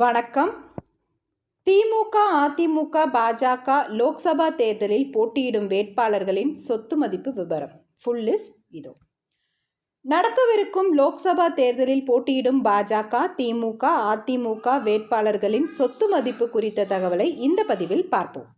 வணக்கம். திமுக அதிமுக பாஜக லோக்சபா தேர்தலில் போட்டியிடும் வேட்பாளர்களின் சொத்து மதிப்பு விவரம் ஃபுல் லிஸ்ட் இதோ. நடக்கவிருக்கும் லோக்சபா தேர்தலில் போட்டியிடும் பாஜக திமுக அதிமுக வேட்பாளர்களின் சொத்து மதிப்பு குறித்த தகவலை இந்த பதிவில் பார்ப்போம்.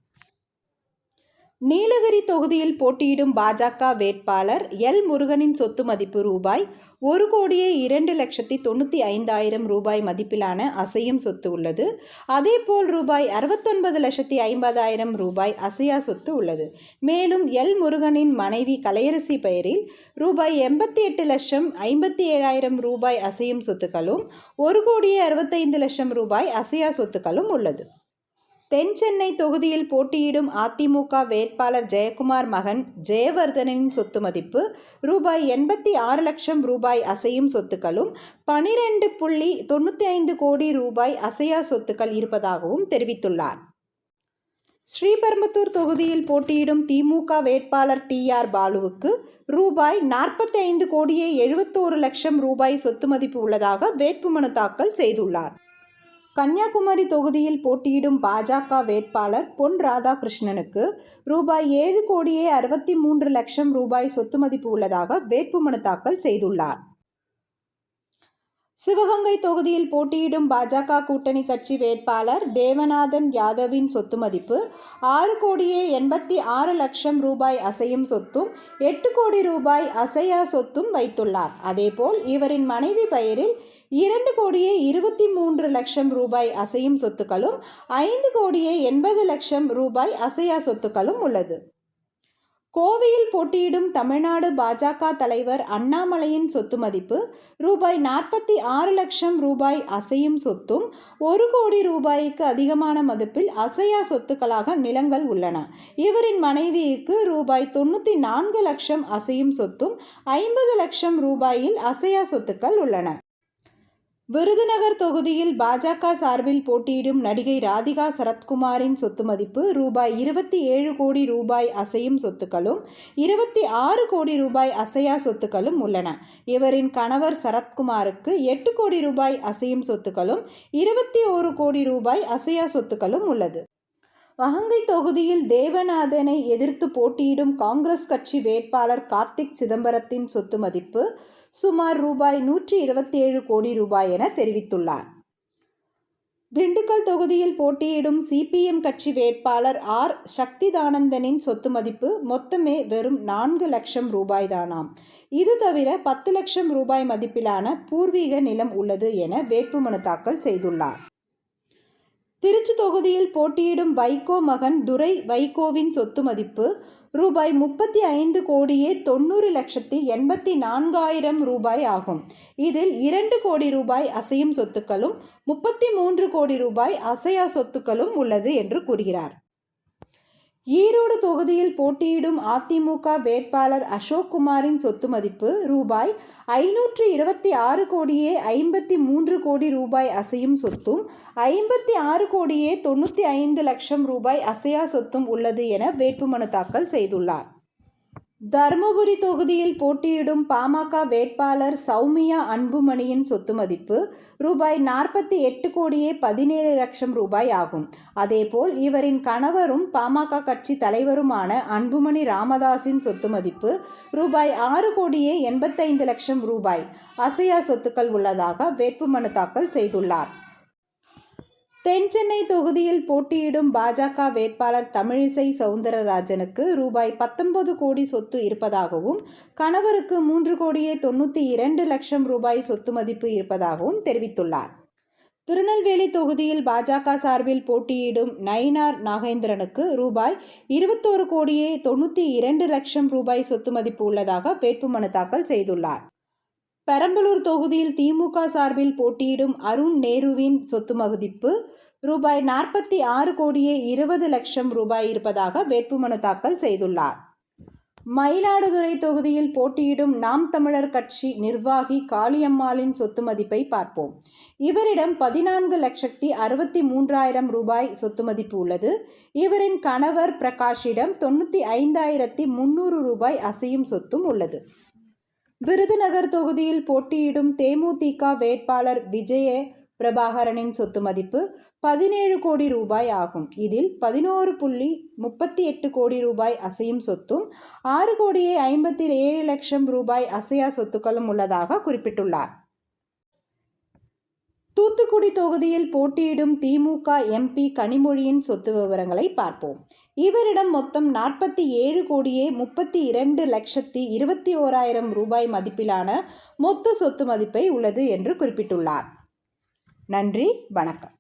நீலகிரி தொகுதியில் போட்டியிடும் பாஜக வேட்பாளர் எல் முருகனின் சொத்து மதிப்பு ரூபாய் ஒரு கோடியே இரண்டு லட்சத்தி தொண்ணூற்றி ஐந்தாயிரம் ரூபாய் மதிப்பிலான அசையும் சொத்து உள்ளது. அதேபோல் ரூபாய் அறுபத்தொன்பது லட்சத்தி ஐம்பதாயிரம் ரூபாய் அசையா சொத்து உள்ளது. மேலும் எல் முருகனின் மனைவி கலையரசி பெயரில் ரூபாய் எண்பத்தி எட்டு லட்சம் ஐம்பத்தி ஏழாயிரம் ரூபாய் அசையும் சொத்துக்களும் ஒரு கோடியே அறுபத்தைந்து லட்சம் ரூபாய் அசையா சொத்துக்களும் உள்ளது. தென் சென்னை தொகுதியில் போட்டியிடும் அதிமுக வேட்பாளர் ஜெயக்குமார் மகன் ஜெயவர்தனின் சொத்து மதிப்பு ரூபாய் எண்பத்தி ஆறு லட்சம் ரூபாய் அசையும் சொத்துக்களும் பனிரெண்டு புள்ளி தொண்ணூற்றி ஐந்து கோடி ரூபாய் அசையா சொத்துக்கள் இருப்பதாகவும் தெரிவித்துள்ளார். ஸ்ரீபெரும்புத்தூர் தொகுதியில் போட்டியிடும் திமுக வேட்பாளர் டி ஆர் பாலுவுக்கு ரூபாய் நாற்பத்தி ஐந்து கோடியே எழுபத்தோரு லட்சம் ரூபாய் சொத்து மதிப்பு உள்ளதாக வேட்புமனு தாக்கல் செய்துள்ளார். கன்னியாகுமரி தொகுதியில் போட்டியிடும் பாஜக வேட்பாளர் பொன் ராதாகிருஷ்ணனுக்கு ரூபாய் ஏழு கோடியே அறுபத்தி மூன்று லட்சம் ரூபாய் சொத்து மதிப்பு உள்ளதாக வேட்புமனு தாக்கல் செய்துள்ளார். சிவகங்கை தொகுதியில் போட்டியிடும் பாஜக கூட்டணி கட்சி வேட்பாளர் தேவநாதன் யாதவின் சொத்து மதிப்பு ஆறு கோடியே எண்பத்தி ஆறு லட்சம் ரூபாய் அசையும் சொத்தும் எட்டு கோடி ரூபாய் அசையா சொத்தும் வைத்துள்ளார். அதேபோல் இவரின் மனைவி பெயரில் இரண்டு கோடியே இருபத்தி மூன்று லட்சம் ரூபாய் அசையும் சொத்துக்களும் ஐந்து கோடியே எண்பது லட்சம் ரூபாய் அசையா சொத்துக்களும் உள்ளது. கோவையில் போட்டியிடும் தமிழ்நாடு பாஜக தலைவர் அண்ணாமலையின் சொத்து மதிப்பு ரூபாய் நாற்பத்தி ஆறு லட்சம் ரூபாய் அசையும் சொத்தும் ஒரு கோடி ரூபாய்க்கு அதிகமான மதிப்பில் அசையா சொத்துக்களாக நிலங்கள் உள்ளன. இவரின் மனைவிக்கு ரூபாய் தொண்ணூற்றி நான்கு லட்சம் அசையும் சொத்தும் ஐம்பது லட்சம் ரூபாயில் அசையா சொத்துக்கள் உள்ளன. விருதுநகர் தொகுதியில் பாஜக சார்பில் போட்டியிடும் நடிகை ராதிகா சரத்குமாரின் சொத்து மதிப்பு ரூபாய் இருபத்தி ஏழு கோடி ரூபாய் அசையும் சொத்துக்களும் இருபத்தி ஆறு கோடி ரூபாய் அசையா சொத்துக்களும் உள்ளன. இவரின் கணவர் சரத்குமாருக்கு எட்டு கோடி ரூபாய் அசையும் சொத்துக்களும் இருபத்தி ஓரு கோடி ரூபாய் அசையா சொத்துக்களும் உள்ளது. வகங்கை தொகுதியில் தேவநாதனை எதிர்த்து போட்டியிடும் காங்கிரஸ் கட்சி வேட்பாளர் கார்த்திக் சிதம்பரத்தின் சொத்து மதிப்பு சுமார் ரூபாய் நூற்றி இருபத்தி ஏழு கோடி ரூபாய் என தெரிவித்துள்ளார். திண்டுக்கல் தொகுதியில் போட்டியிடும் சிபிஎம் கட்சி வேட்பாளர் ஆர். சக்திதானந்தனின் சொத்து மதிப்பு மொத்தமே வெறும் நான்கு லட்சம் ரூபாய் தானாம் இது தவிர பத்து லட்சம் ரூபாய் மதிப்பிலான பூர்வீக நிலம் உள்ளது என வேட்புமனு தாக்கல் செய்துள்ளார். திருச்சி தொகுதியில் போட்டியிடும் வைகோ மகன் துரை வைகோவின் சொத்து மதிப்பு ரூபாய் முப்பத்தி ஐந்து கோடியே தொண்ணூறு லட்சத்தி எண்பத்தி நான்காயிரம் ரூபாய் ஆகும். இதில் இரண்டு கோடி ரூபாய் அசையும் சொத்துக்களும் முப்பத்தி மூன்று கோடி ரூபாய் அசையா சொத்துக்களும் உள்ளது என்று கூறுகிறார். ஈரோடு தொகுதியில் போட்டியிடும் அதிமுக வேட்பாளர் அசோக் குமாரின் சொத்து மதிப்பு ரூபாய் ஐநூற்று இருபத்தி ஆறு கோடியே ஐம்பத்தி மூன்று கோடி ரூபாய் அசையும் சொத்தும் ஐம்பத்தி ஆறு கோடியே தொண்ணூற்றி ஐந்து லட்சம் ரூபாய் அசையா சொத்தும் உள்ளது என வேட்புமனு தாக்கல் செய்துள்ளார். தருமபுரி தொகுதியில் போட்டியிடும் பாமக வேட்பாளர் சௌமியா அன்புமணியின் சொத்து மதிப்பு ரூபாய் நாற்பத்தி எட்டு கோடியே பதினேழு லட்சம் ரூபாய் ஆகும். அதேபோல் இவரின் கணவரும் பாமக கட்சி தலைவருமான அன்புமணி ராமதாஸின் சொத்து மதிப்பு ரூபாய் ஆறு கோடியே எண்பத்தைந்து லட்சம் ரூபாய். அசையா சொத்துக்கள் உள்ளதாக வேட்புமனு தாக்கல் செய்துள்ளார். தென் சென்னை தொகுதியில் போட்டியிடும் பாஜக வேட்பாளர் தமிழிசை சவுந்தரராஜனுக்கு ரூபாய் பத்தொன்பது கோடி சொத்து இருப்பதாகவும் கணவருக்கு மூன்று கோடியே தொண்ணூற்றி இரண்டு லட்சம் ரூபாய் சொத்து மதிப்பு இருப்பதாகவும் தெரிவித்துள்ளார். திருநெல்வேலி தொகுதியில் பாஜக சார்பில் போட்டியிடும் நயினார் நாகேந்திரனுக்கு ரூபாய் இருபத்தோரு கோடியே தொண்ணூற்றி இரண்டு லட்சம் ரூபாய் சொத்து மதிப்பு உள்ளதாக வேட்புமனு தாக்கல் செய்துள்ளார். பெரம்பலூர் தொகுதியில் திமுக சார்பில் போட்டியிடும் அருண் நேருவின் சொத்து மகுதிப்பு. ரூபாய் நாற்பத்தி ஆறு கோடியே இருபது லட்சம் ரூபாய் இருப்பதாக வேட்புமனு தாக்கல் செய்துள்ளார். மயிலாடுதுறை தொகுதியில் போட்டியிடும் நாம் தமிழர் கட்சி நிர்வாகி காளியம்மாளின் சொத்து மதிப்பை பார்ப்போம். இவரிடம் பதினான்கு லட்சத்தி அறுபத்தி மூன்றாயிரம் ரூபாய் சொத்து மதிப்பு உள்ளது. இவரின் கணவர் பிரகாஷிடம் தொண்ணூற்றி ஐந்தாயிரத்தி முந்நூறு ரூபாய் அசையும் சொத்தும் உள்ளது. விருதுநகர் தொகுதியில் போட்டியிடும் தேமுதிக வேட்பாளர் விஜய பிரபாகரனின் சொத்து மதிப்பு பதினேழு கோடி ரூபாய் ஆகும். இதில் பதினோரு புள்ளி முப்பத்தி எட்டு கோடி ரூபாய் அசையும் சொத்தும் ஆறு கோடியே ஐம்பத்தி ஏழு லட்சம் ரூபாய் அசையா சொத்துக்களும் உள்ளதாக குறிப்பிட்டுள்ளார். தூத்துக்குடி தொகுதியில் போட்டியிடும் திமுக எம்பி கனிமொழியின் சொத்து விவரங்களை பார்ப்போம். இவரிடம் மொத்தம் நாற்பத்தி ஏழு கோடியே முப்பத்தி இரண்டு லட்சத்தி இருபத்தி ஓராயிரம் ரூபாய் மதிப்பிலான மொத்த சொத்து மதிப்பை உள்ளது என்று குறிப்பிட்டுள்ளார். நன்றி வணக்கம்.